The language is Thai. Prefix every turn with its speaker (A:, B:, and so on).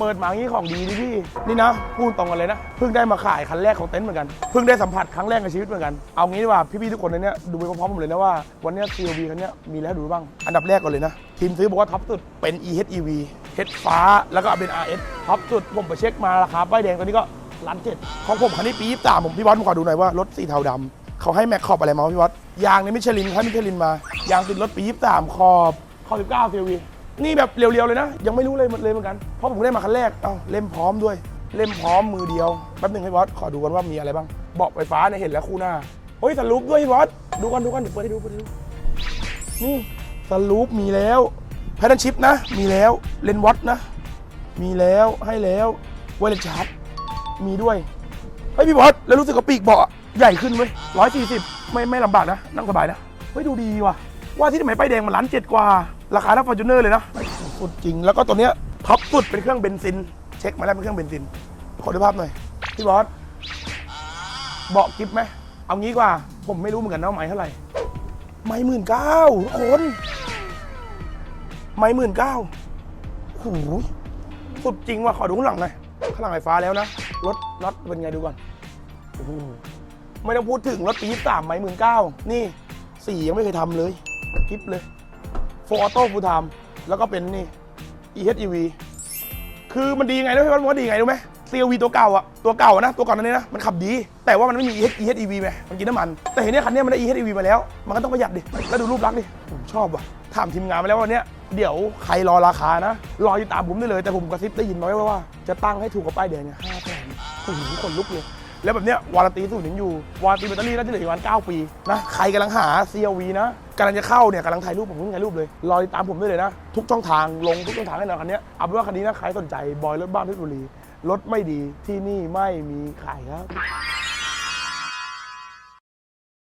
A: เปิดมาอย่างนี้ของดีดิพี่ นี่นะ พูดตรงกันเลยนะ เพิ่งได้มาขายคันแรกของเต็นท์เหมือนกัน เพิ่งได้สัมผัสครั้งแรกในชีวิตเหมือนกัน เอางี้ดีกว่า พี่ๆทุกคนในเนี้ยดูไปพร้อมๆผมเลยนะว่า วันเนี้ย CLV คันเนี้ยมีแล้วดูบ้าง อันดับแรกก่อนเลยนะ ทีมซื้อบอกว่าท็อปสุดเป็น EHEV เฮดฟ้า แล้วก็เป็น RS ท็อปสุดผมไปเช็คมาราคาป้ายแดงตอนนี้ก็ล้านเจ็ดของผมคันนี้ปียี่สามผมพี่บอสผมขอดูหน่อยว่ารถสีเทาดำเขาให้แม็กขอบอะไรมาพี่บอสยางในมิชลินให้มิชลินมายางติดรถปียี่สามขอบขอบสิบเก้า CLV นี่แบบเรียวๆเลยนะ ยังไม่รู้เลยเลยเหมือนกัน เพราะผมได้มาคันแรก เอ้าเล่มพร้อมด้วย เล่มพร้อมมือเดียว แป๊บหนึ่งให้บอส ขอดูกันว่ามีอะไรบ้าง เบาะไฟฟ้าเนี่ยเห็นแล้วคู่หน้า เฮ้ยสลูปด้วยพี่บอส ดูกันดูกันเดี๋ยวเปิดให้ดูเปิดให้ดู นี่สลูปมีแล้วแพทเทิร์นชิปนะ มีแล้ว เลนวัดนะ มีแล้วให้แล้วไวเลสชาร์จมีด้วย เฮ้ยพี่บอส แล้วรู้สึกว่าปีกเบาะใหญ่ขึ้นเว้ยร้อยสี่สิบไม่ไม่ลำบากนะ นั่งสบายนะ เฮ้ยดูดีว่ะ ว่าที่ทำไมป้ายแดงมันล้านเจ็ดกว่า ราคาเท่าฟอร์จูเนอร์เลยนะสุดจริง แล้วก็ตัวเนี้ยท็อปสุดเป็นเครื่องเบนซิน เช็คมาแล้วเป็นเครื่องเบนซิน ขอดูภาพหน่อย พี่บอสเบาะกิฟไหม เอางี้กว่า ผมไม่รู้เหมือนกันนะว่าไม้เท่าไหร่ ไม้หมื่นเก้าทุกคน ไม้หมื่นเก้าโอ้โหสุดจริงว่ะ ขอดูข้างหลังหน่อย ข้างหลังไฟฟ้าแล้วนะ รถน็อตเป็นไงดูก่อนโอ้โหไม่ต้องพูดถึงรถปีสามไม้หมื่นเก้านี่สียังไม่เคยทำเลย กิฟเลยโฟออโต้ฟูลไทม์แล้วก็เป็นนี่ EHEV คือมันดียังไงนะพี่บอลว่าดีไงรู้ไหม CLV ตัวเก่าอะตัวเก่านะ ตัวก่อนนั้นเนี่ยนะ มันขับดี แต่ว่ามันไม่มี EHEV ไหมมันกินน้ำมัน แต่เห็นเนี่ยคันเนี้ยมันได้ EHEV มาแล้ว มันก็ต้องประหยัดดิ แล้วดูรูปลักษณ์ดิ ผมชอบว่ะ ถามทีมงานมาแล้ววันเนี้ยเดี๋ยวใครรอราคานะ รออยู่ตามผมได้เลย แต่ผมกระซิบได้ยินไว้ว่า จะตั้งให้ถูกกับป้ายแดงเนี่ยห้าแสนโอ้โหคนลุกเลย แล้วแบบเนี้ยวารันตีสูตรยังอยู่วารันตีแบตเตอรี่น่าจะเหลืออีกประมาณ9ปีนะใครกำลังหา CLV นะกำลังจะเข้าเนี่ยกำลังถ่ายรูปผมเพิ่งถ่ายรูปเลยรอติดตามผมได้เลยนะ ทุกช่องทางลงทุกช่องทางแน่นอนคันนี้เอาเป็นว่าคันนี้นะใครสนใจบอยรถบ้านเพชรบุรีรถไม่ดีที่นี่ไม่มีขายครับ